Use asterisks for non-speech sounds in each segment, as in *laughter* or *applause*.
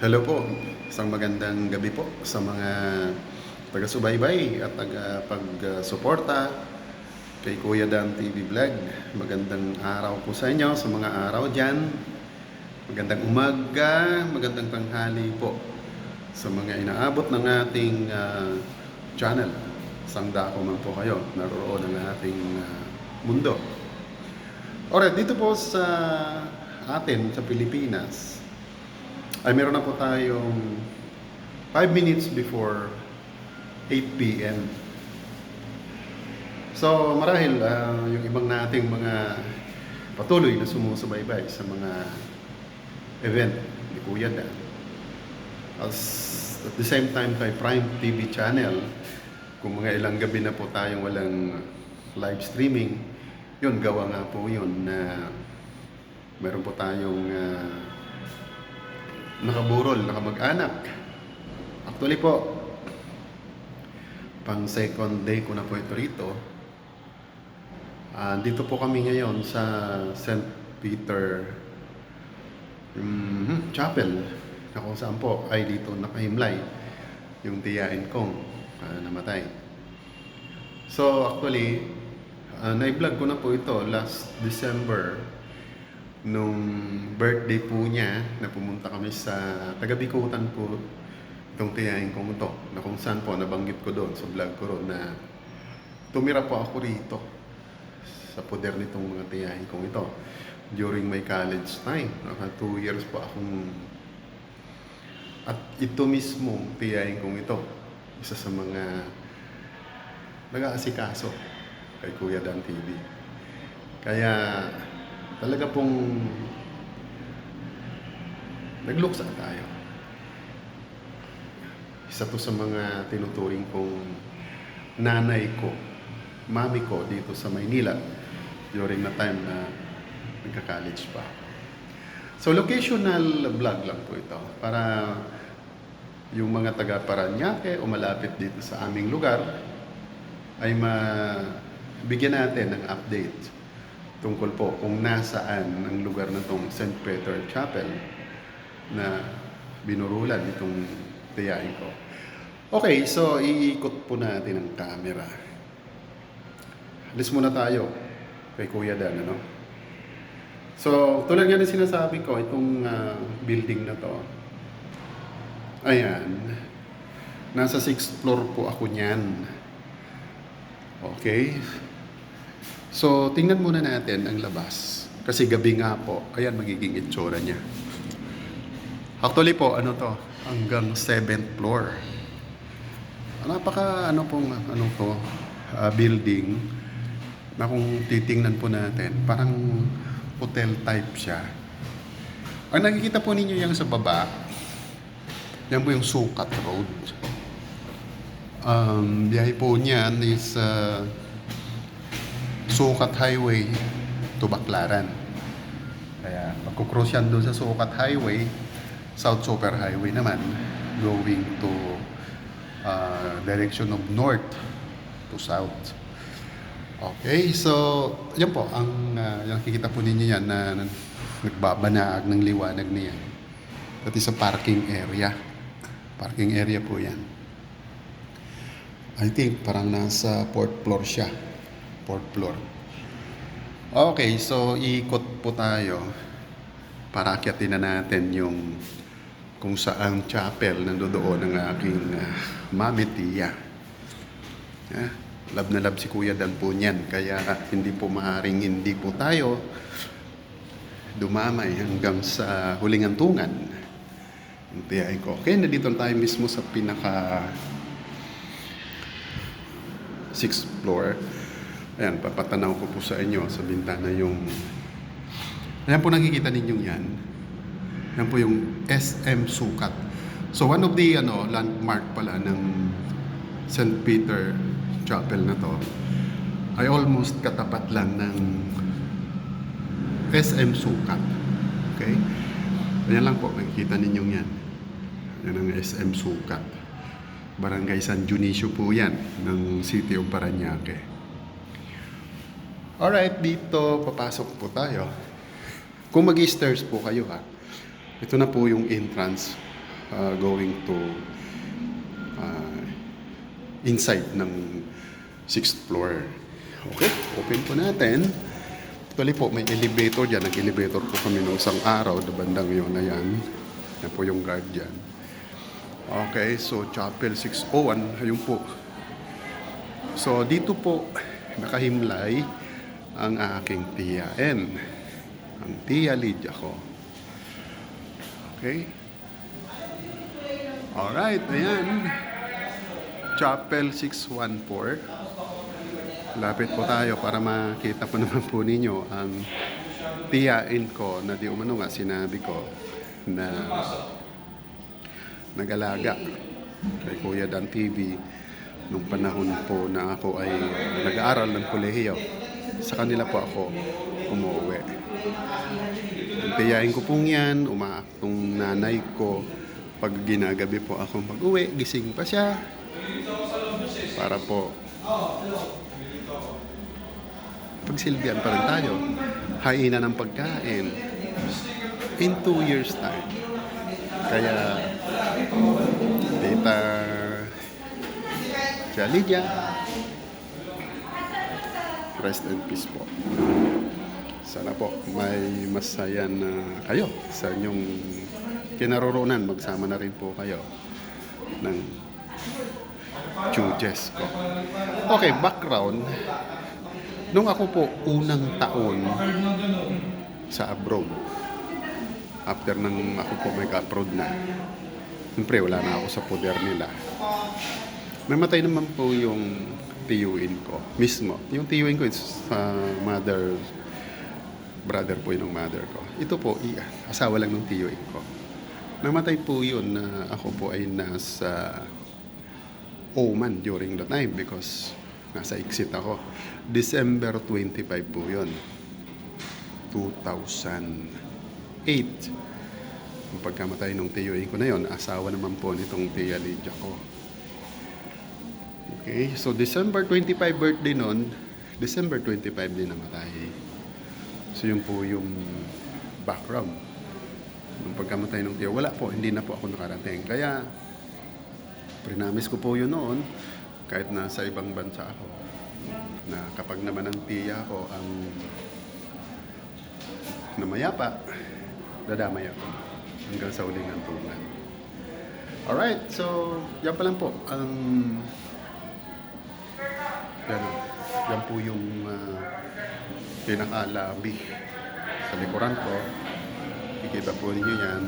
Hello po. Isang magandang gabi po sa mga taga-subaybay at taga-pag-suporta kay Kuya Dan TV Vlog. Magandang araw po sa inyo, sa mga araw dyan. Magandang umaga, magandang tanghali po sa mga inaabot ng ating ah, channel. Isang dako man po kayo, naroon ng ating ah, mundo. Alright, dito po sa atin, sa Pilipinas, ay meron na po tayong 5 minutes before 8 p.m. So marahil ah, yung ibang nating mga patuloy na sumusubaybay sa mga event ni Kuya Dan. As at the same time kay Prime TV channel, kung mga ilang gabi na po tayong walang live streaming, yun, gawa nga po yun na meron po tayong ah, nakaburol, nakamag-anak. Actually po, pang second day ko na po ito rito. Ah, dito po kami ngayon sa St. Peter mhm, Chapel na kung saan po ay dito nakahimlay yung tiyain kong ah, namatay. So actually, ah, na-vlog ko na po ito last December nung birthday po niya na pumunta kami sa taga-Bikutan po itong tiyain kong ito na kung saan po nabanggit ko doon sa vlog ko na tumira po ako rito sa poder nitong mga tiyahin kong ito during my college time. Naka two years po akong at ito mismo tiyahin kong ito isa sa mga nag-aasikaso kay Kuya Dan TV. Kaya talaga pong nagluksa tayo. Isa to sa mga tinuturing kong nanay ko, mami ko dito sa Maynila during na time na nagka-college pa. So locational vlog lang po ito para yung mga taga Paranaque o malapit dito sa aming lugar ay mabigyan natin ng update tungkol po kung nasaan ang lugar na tong St. Peter Chapel na binurulan itong tiyain ko. Okay, so iikot po natin ang camera. Alis muna tayo kay Kuya Dan, ano? So, tulad nga ng sinasabi ko, itong ah, building na to, ayan, nasa 6th floor po ako niyan. Okay? So, tingnan muna natin ang labas. Kasi gabi nga po, ayan magiging itsura niya. Actually po, ano to, hanggang 7th floor. Napaka, ano pong, ano po, ah, building, na kung titingnan po natin, parang hotel type siya. Ang nakikita po ninyo yung sa baba, yan po yung Sukat Road. Um, biyahe po niyan is uh, Sukat Highway to Baclaran. Kaya magkukross yan doon sa Sukat Highway, South Super Highway naman, going to uh, direction of north to south. Okay, so yan po, ang uh, nakikita po ninyo yan na, na nagbabanaag ng liwanag niyan. That is a parking area. Parking area po yan. I think parang nasa fourth floor siya. Fourth floor. Okay, so iikot po tayo para akyatin na natin yung kung saan chapel nandoon ng aking uh, mami tiya. Yeah. Lab na lab si Kuya Dan po niyan. Kaya hindi po maaaring hindi po tayo dumamay hanggang sa huling antungan. Tiyain ko. Okay, nandito tayo mismo sa pinaka sixth floor. Ayan, papatanaw ko po sa inyo sa bintana yung Ayan po nakikita ninyong yan. Yan po yung SM Sukat. So one of the ano landmark pala ng St. Peter Chapel na to ay almost katapat lang ng SM Sukat. Okay? Ayan lang po, makikita ninyong yan. Yan ang SM Sukat. Barangay San Dionisio po yan ng City of Paranaque. Alright, dito papasok po tayo. Kung mag stairs po kayo ha, ito na po yung entrance uh, going to uh, inside ng 6th floor. Okay, open po natin. Actually po, may elevator dyan. Nag-elevator po kami nung isang araw, na bandang yun na yan. Yan po yung guard dyan. Okay, so Chapel 601, ayun po. So dito po, nakahimlay ang aking tiya N. Ang tiya Lydia ko. Okay? Alright, ayan. Chapel 614. Lapit po tayo para makita po *laughs* naman po ninyo ang tiyain ko na di umano nga sinabi ko na nag-alaga kay Kuya Dan TV nung panahon po na ako ay nag-aaral ng kolehiyo. Sa kanila po ako umuwi. Ang tiyain ko pong yan, umaaktong nanay ko, pag ginagabi po ako mag-uwi, gising pa siya. Para po pagsilbihan pa rin tayo. Haina ng pagkain. In two years time. Kaya, Tita Tia Lydia, rest in peace po. Sana po may masaya na kayo sa inyong kinaroroonan. Magsama na rin po kayo ng Chujes ko. Okay, background. Nung ako po unang taon sa abroad, after nang ako po mag-abroad na, siyempre wala na ako sa poder nila. Namatay naman po yung tiyuin ko mismo. Yung tiyuin ko is sa mother, brother po yun ng mother ko. Ito po, asawa lang ng tiyuin ko. Namatay po yun na ako po ay nasa Oman during the time because nasa exit ako. December 25 po yun. 2008. Yung pagkamatay ng tiyuin ko na yon, asawa naman po nitong tiya Lydia ko. Okay, so December 25 birthday nun, December 25 din namatay. So yun po yung background. Nung pagkamatay ng tiya, wala po, hindi na po ako nakarating. Kaya, Prinamis ko po yun noon, kahit nasa ibang bansa ako, na kapag naman ang tiya ko ang namayapa, dadamay ako hanggang sa uling hantungan. Alright, so yan pa lang po. Ang yan, yan po yung uh, pinakalabi sa likuran ko. Kikita po ninyo yan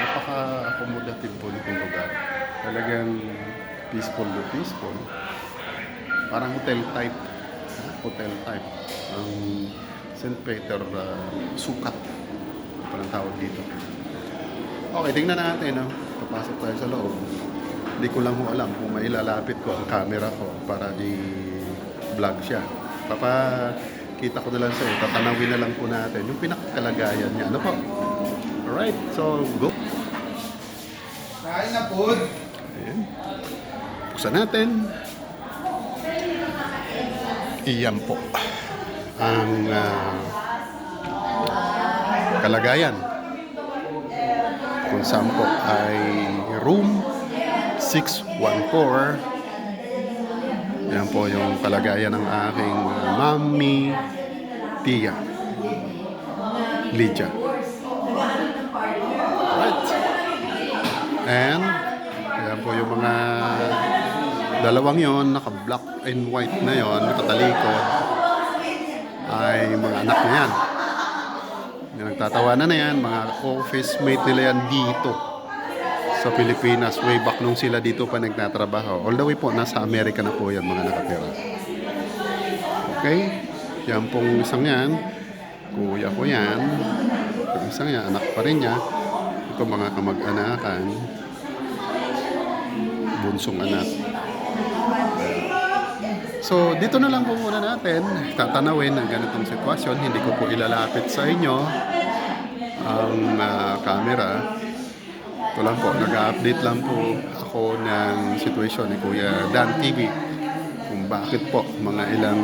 napaka-accommodative po nitong lugar. Talagang peaceful na peaceful. Parang hotel type. ah, Hotel type. Ang St. Peter uh, sukat. Parang tawag dito. Okay, tingnan natin. No? Papasok tayo sa loob. Hindi ko lang ho alam kung mailalapit ko ang camera ko para i-vlog siya. Papakita ko na lang sa'yo. Tatanawin na lang po natin yung pinakakalagayan niya. Ano po? Alright, so go. Kain na po. Ayan. Buksan natin. Iyan po ang ah, kalagayan. Kung saan po ay room 614. Yan po yung kalagayan ng aking mami, tia, Lydia. Right. And, ayan po yung mga dalawang yon naka-black and white na yon nakatalikod, ay mga anak na yan. Yung nagtatawanan na yan, mga office mate nila yan dito sa Pilipinas. Way back nung sila dito pa nagtatrabaho. All the way po, nasa Amerika na po yan mga nakatira. Okay? Yan pong isang yan. Kuya ko yan. Yung isang yan, anak pa rin niya. Ito mga kamag-anakan. Bunsong anak. So, dito na lang po muna natin tatanawin ang ganitong sitwasyon. Hindi ko po ilalapit sa inyo ang ah, camera. Ito lang po, nag-update lang po ako ng sitwasyon ni Kuya Dan TV kung bakit po mga ilang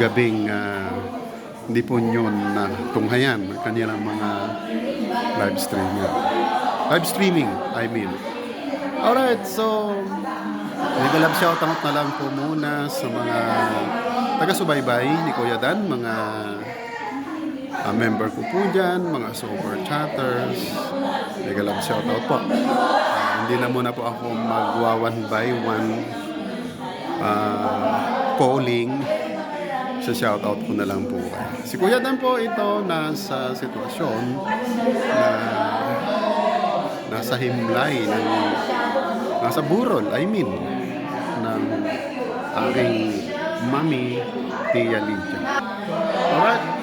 gabing ah, hindi po nyo na tunghayan ang kanilang mga live streaming. Live streaming, I mean. Alright, so Mega love shoutout na lang po muna sa mga taga-subaybay ni Kuya Dan, mga ah, member ko po dyan, mga super chatters. Mega love shoutout po. Ah, hindi na muna po ako magwa one by one ah, calling sa shoutout ko na lang po. Si Kuya Dan po ito nasa sitwasyon na nasa himlay ng nasa burol, I mean, ng aking mami, Tia Lydia. Alright.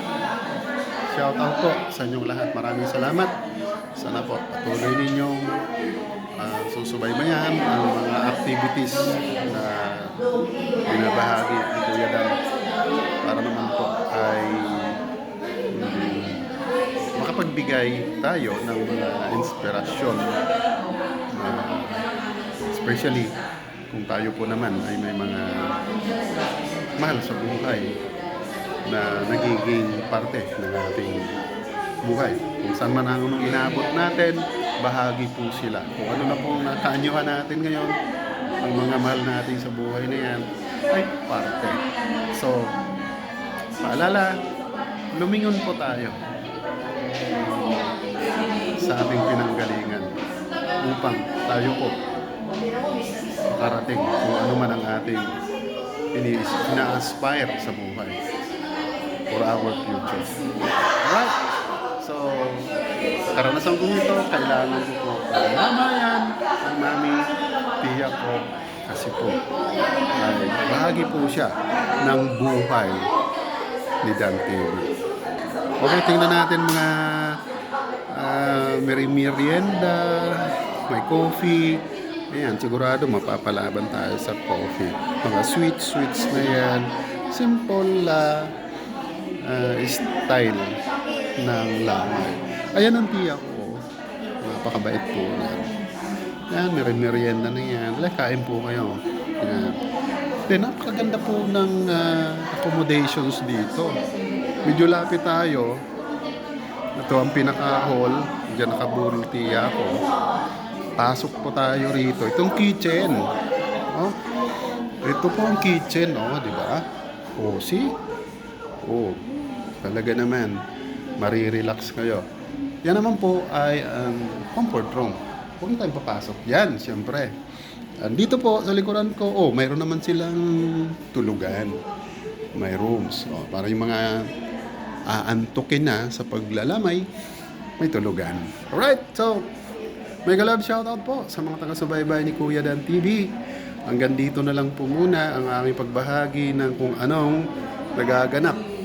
Shout out po sa inyong lahat. Maraming salamat. Sana po patuloy ninyong uh, susubaybayan ang mga activities na binabahagi ni Kuya Dan para naman po ay mm, makapagbigay tayo ng mga inspirasyon na especially kung tayo po naman ay may mga mahal sa buhay na nagiging parte ng ating buhay. Kung saan man ang inaabot natin, bahagi po sila. Kung ano na po nakaanyuhan natin ngayon, ang mga mahal natin sa buhay na yan, ay parte. So, paalala, lumingon po tayo sa ating pinanggalingan upang tayo po makarating kung ano man ang ating ini- ina-aspire sa buhay for our future. Alright? So, karanasan ko ito, kailangan ko po palamayan ang mami, tiyak ko, kasi po, ay bahagi po siya ng buhay ni Dan TV. Okay, tingnan natin mga uh, merienda, may coffee. Ayan, sigurado mapapalaban tayo sa coffee. Mga sweet sweets na yan. Simple la style ng lamay. Ayan ang tiya ko. Napakabait po yan. Yan, meri- merienda na yan. Wala, kain po kayo. Yan. Then, napakaganda po ng ah, accommodations dito. Medyo lapit tayo. Ito ang pinaka-hall. Diyan nakaburol tiya ko. Pasok po tayo rito. Itong kitchen. Oh. Ito po ang kitchen, oh, di ba? Oh, see? Oh, talaga naman. Marirelax kayo. Yan naman po ay ang comfort room. Huwag tayong papasok. Yan, siyempre. Dito po sa likuran ko, oh, mayroon naman silang tulugan. May rooms. Oh, para yung mga aantukin na sa paglalamay, may tulugan. Alright, so, mega love shoutout po sa mga taga-subaybay ni Kuya Dan TV. Hanggang dito na lang po muna ang aking pagbahagi ng kung anong nagaganap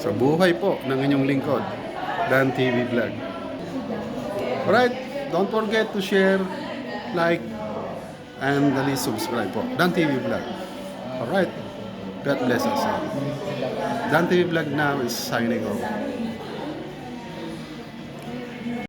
sa buhay po ng inyong lingkod, Dan TV Vlog. Alright, don't forget to share, like, and least subscribe po. Dan TV Vlog. Alright, God bless us all. Dan TV Vlog now is signing off.